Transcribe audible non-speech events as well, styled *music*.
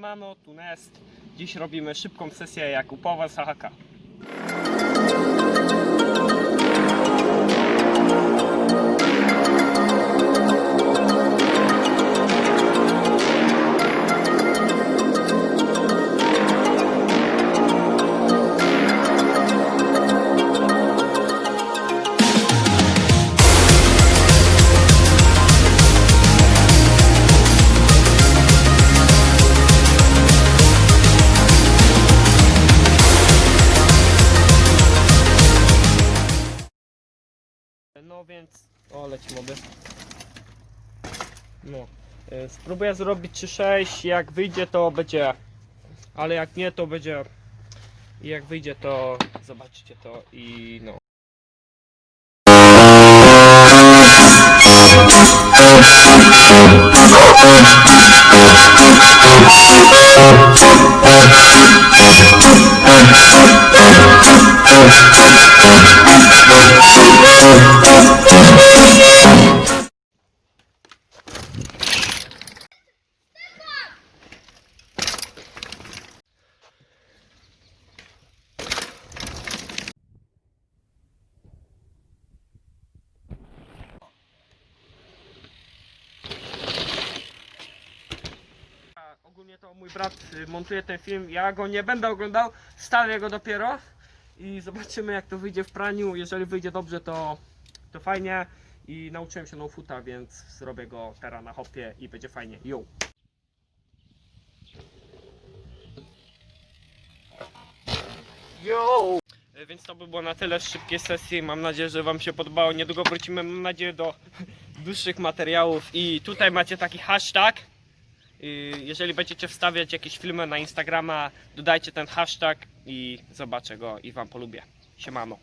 Mano, tu Nest. Dziś robimy szybką sesję Jakupowa z AHK. No więc, o leci mody. No, y, spróbuję zrobić 3-6, jak wyjdzie to będzie, ale jak nie to będzie, i jak wyjdzie to zobaczycie to i no. A To mój brat y, montuje ten film, ja go nie będę oglądał, stawię go dopiero i zobaczymy jak to wyjdzie w praniu, jeżeli wyjdzie dobrze to, to fajnie i nauczyłem się no foota, więc zrobię go teraz na hopie i będzie fajnie, yo! Yo! E, Więc to by było na tyle z szybkiej sesji. Mam nadzieję, że Wam się podobało. Niedługo wrócimy, mam nadzieję, do *laughs* dłuższych materiałów. I tutaj macie taki hashtag. Y, Jeżeli będziecie wstawiać jakieś filmy na Instagrama, dodajcie ten hashtag i zobaczę go i Wam polubię. Siemano.